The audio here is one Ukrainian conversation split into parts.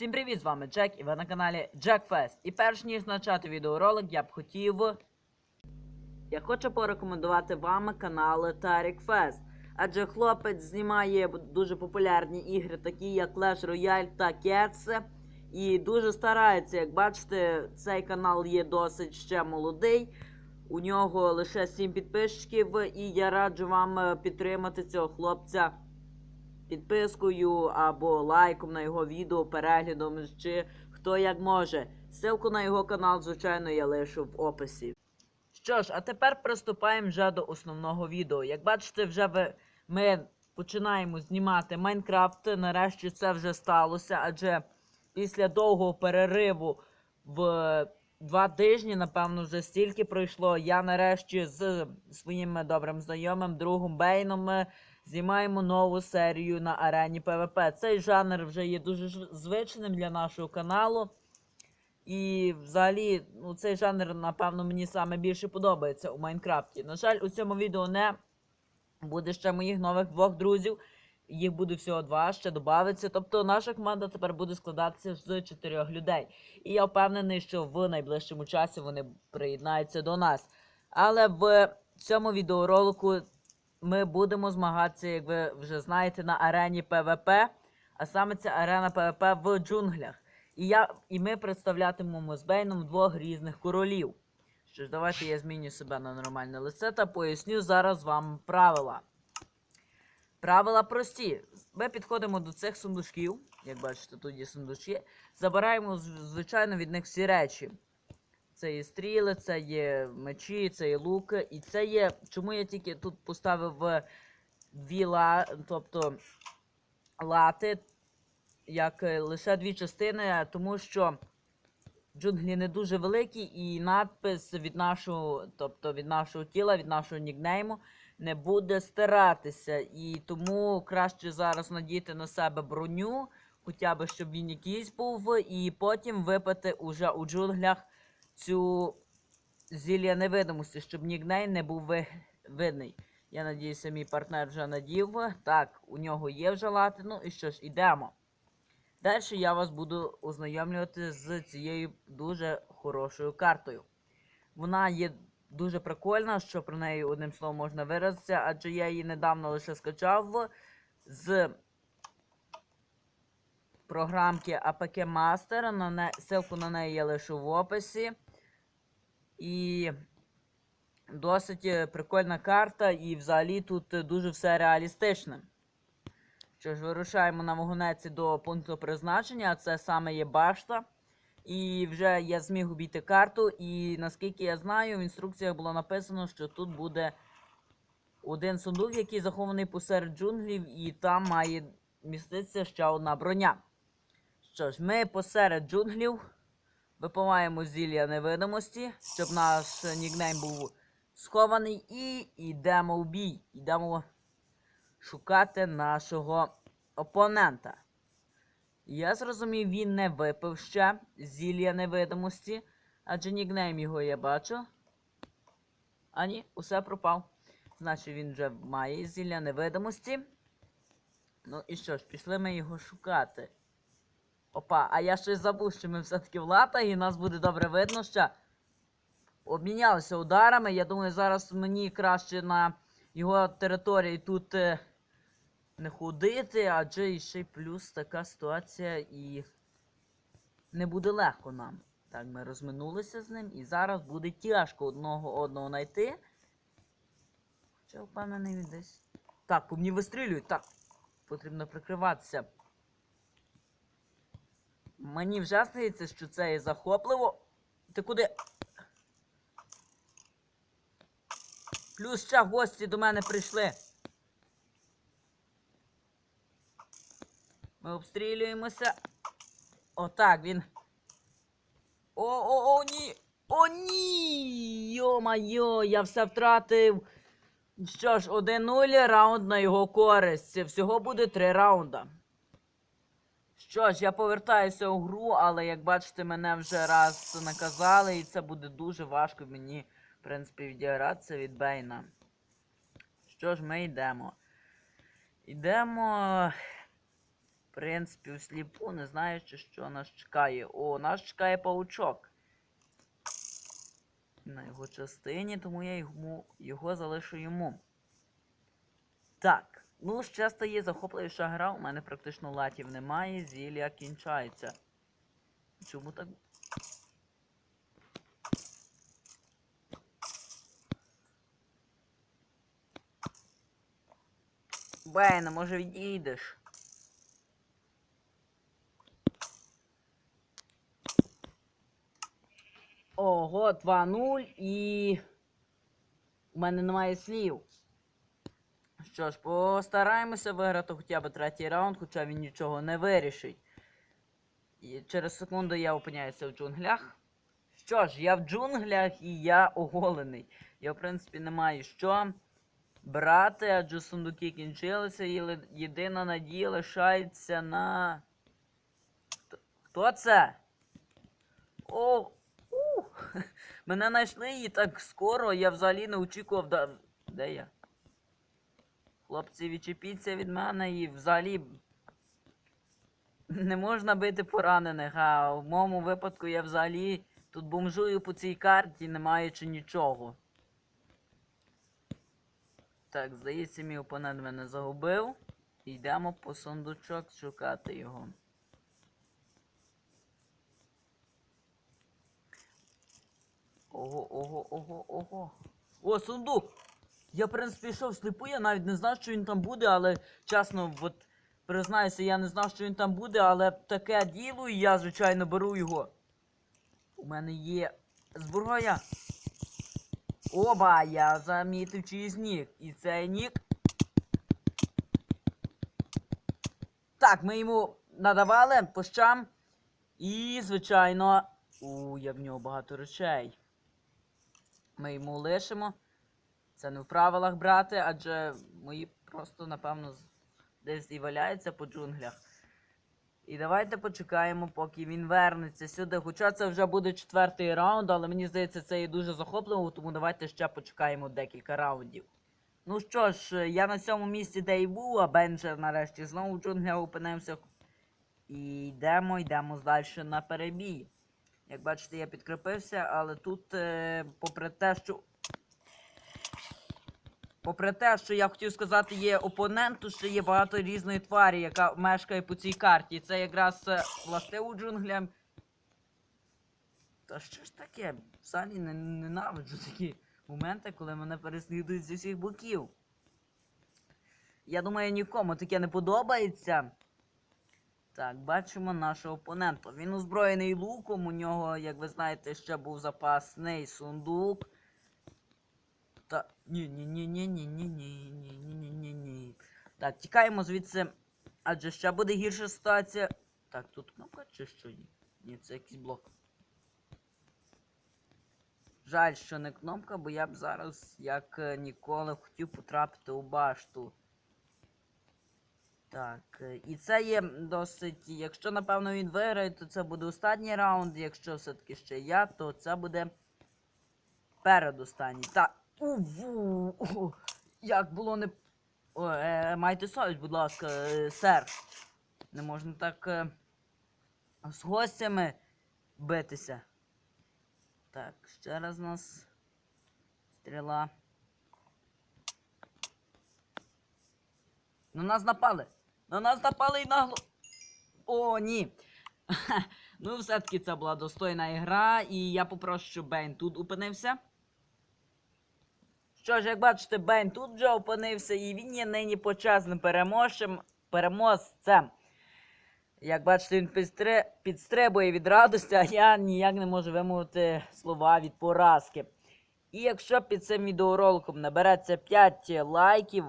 Всім привіт, з вами Джек і ви на каналі JackFest. І перш ніж почати відеоролик, я б хотів. Я хочу порекомендувати вам канал Tarek Fest. Адже хлопець знімає дуже популярні ігри, такі як Clash Royale та Cats. І дуже старається, як бачите, цей канал є досить ще молодий. У нього лише 7 підписчиків, і я раджу вам е, підтримати цього хлопця підпискою або лайком на його відео, переглядом, чи хто як може. Ссылку на його канал, звичайно, я лишу в описі. Що ж, а тепер приступаємо вже до основного відео. Як бачите, вже ви, ми починаємо знімати Майнкрафт. Нарешті це вже сталося, адже після довгого перериву в два тижні, напевно, вже стільки пройшло. Я нарешті з своїм добрим знайомим, другом Бейном. Знімаємо нову серію на арені ПВП. Цей жанр вже є дуже звичним для нашого каналу. І взагалі, ну, цей жанр, напевно, мені саме більше подобається у Майнкрафті. На жаль, у цьому відео не буде ще моїх нових двох друзів. Їх буде всього два, ще додається. Тобто наша команда тепер буде складатися з чотирьох людей. І я впевнений, що в найближчому часі вони приєднаються до нас. Але в цьому відеоролику ми будемо змагатися, як ви вже знаєте, на арені ПВП. А саме ця арена ПВП в джунглях. І, я, і ми представлятимемо з Бейном двох різних королів. Що ж, давайте я зміню себе на нормальне лице та поясню зараз вам правила. Правила прості. Ми підходимо до цих сундучків. Як бачите, тут є сундучки. Забираємо, звичайно, від них всі речі. Це є стріли, це є мечі, це є луки. І це є. Чому я тільки тут поставив дві ла, тобто лати, як е, лише дві частини, тому що джунглі не дуже великі, і надпис від нашого, тобто від нашого тіла, від нашого нікнейму не буде стиратися. І тому краще зараз надіти на себе броню, хоча б щоб він якийсь був, і потім випити уже у джунглях цю зілля невидимості, щоб нікнейм не був ви- видний. Я надіюся, мій партнер вже надів. Так, у нього є вже лати. Ну і що ж, ідемо. Далі я вас буду ознайомлювати з цією дуже хорошою картою. Вона є дуже прикольна, що про неї одним словом можна виразитися, адже я її недавно лише скачав з програмки APK Master. На не... Ссылку на неї я лишу в описі. І досить е, прикольна карта, і взагалі тут е, дуже все реалістичне. Що ж, вирушаємо на вагонеці до пункту призначення, це саме є башта. І вже я зміг обійти карту, і наскільки я знаю, в інструкціях було написано, що тут буде один сундук, який захований посеред джунглів, і там має міститися ще одна броня. Що ж, ми посеред джунглів випиваємо зілля невидимості, щоб наш нікнейм був схований, і йдемо в бій. Йдемо шукати нашого опонента. Я зрозумів, він не випив ще зілля невидимості, адже нікнейм його я бачу. А ні, усе пропав. Значить, він вже має зілля невидимості. Ну і що ж, пішли ми його шукати. Опа, а я щось забув, що ми все-таки в латах, і нас буде добре видно, що обмінялися ударами. Я думаю, зараз мені краще на його території тут е, не ходити, адже і ще й плюс така ситуація і не буде легко нам. Так, ми розминулися з ним, і зараз буде тяжко одного одного знайти. Хоча впевнений він десь. Так, по мені вистрілюють. Так. Потрібно прикриватися. Мені вже здається, що це є захопливо. Ти куди? Плюс ще гості до мене прийшли. Ми обстрілюємося. Отак він. О, о, о, ні! О, ні! Йо-майо, я все втратив. Що ж, 1-0 раунд на його користь. Всього буде 3 раунда. Що ж, я повертаюся у гру, але як бачите, мене вже раз наказали, і це буде дуже важко мені, в принципі, відігратися від Бейна. Що ж, ми йдемо. Йдемо. В принципі, всліпу, не знаючи, що нас чекає. О, нас чекає паучок. На його частині, тому я йому, його залишу йому. Так. Ну, ще стає захоплююча гра. У мене практично латів немає, зілля кінчається. Чому так? Бейна, може відійдеш? Ого, 2-0 і. У мене немає слів. Що ж, постараємося виграти хоча б третій раунд, хоча він нічого не вирішить. І через секунду я опиняюся в джунглях. Що ж, я в джунглях і я оголений. Я, в принципі, не маю що брати, адже сундуки кінчилися, і єдина надія лишається на. Хто- це? О! У! Мене знайшли і так скоро, я взагалі не очікував. Де я? Хлопці, відчепіться від мене і взагалі не можна бити поранених, а в моєму випадку я взагалі тут бомжую по цій карті, не маючи нічого. Так, здається, мій опонент мене загубив. Йдемо по сундучок шукати його. Ого, ого, ого, ого. О, сундук! Я, в принципі, йшов сліпу, я навіть не знав, що він там буде, але чесно, от признаюся, я не знав, що він там буде, але таке діло, і я, звичайно, беру його. У мене є зброя. Оба, я замітив чиїсь нік. І цей нік. Так, ми йому надавали по щам. І, звичайно. У, я в нього багато речей. Ми йому лишимо. Це не в правилах брати, адже мої просто, напевно, десь і валяються по джунглях. І давайте почекаємо, поки він вернеться сюди. Хоча це вже буде четвертий раунд, але мені здається, це є дуже захопливо, тому давайте ще почекаємо декілька раундів. Ну що ж, я на цьому місці, де і був, а Бенджер нарешті знову в джунглях опинився. І йдемо, йдемо далі на перебій. Як бачите, я підкріпився, але тут, е, попри те, що. Попри те, що я хотів сказати, є опонент, то ще є багато різної тварі, яка мешкає по цій карті. Це якраз е, властиво джунглям. Та що ж таке? Взагалі не, ненавиджу такі моменти, коли мене переслідують зі всіх боків. Я думаю, нікому таке не подобається. Так, бачимо нашого опонента. Він озброєний луком, у нього, як ви знаєте, ще був запасний сундук. Та. Ні, ні, ні, ні, ні, ні, ні, ні, ні, ні, ні, ні. Так, тікаємо звідси. Адже ще буде гірша ситуація. Так, тут кнопка чи що? Ні, Ні, це якийсь блок. Жаль, що не кнопка, бо я б зараз, як ніколи, хотів потрапити у башту. Так, і це є досить. Якщо, напевно, він виграє, то це буде останній раунд. Якщо все-таки ще я, то це буде передостанній. Так. Уву! Як було не. Е, майте совість, будь ласка, е, сер. Не можна так е, з гостями битися. Так, ще раз у нас стріла. На нас напали! На нас напали і нагло. О, ні. ну, все-таки це була достойна ігра, і я попрошу, щоб Бейн тут опинився. Що ж, як бачите, Бейн тут вже опинився, і він є нині почесним переможцем, переможцем. Як бачите, він підстри... підстрибує від радості, а я ніяк не можу вимовити слова від поразки. І якщо під цим відеороликом набереться 5 лайків,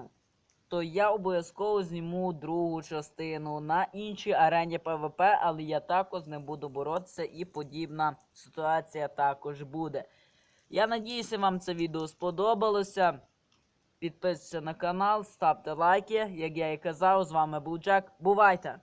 то я обов'язково зніму другу частину на іншій арені ПВП, але я також не буду боротися і подібна ситуація також буде. Я надіюся, вам це відео сподобалося. Підписуйтесь на канал, ставте лайки. Як я і казав, з вами був Джек. Бувайте!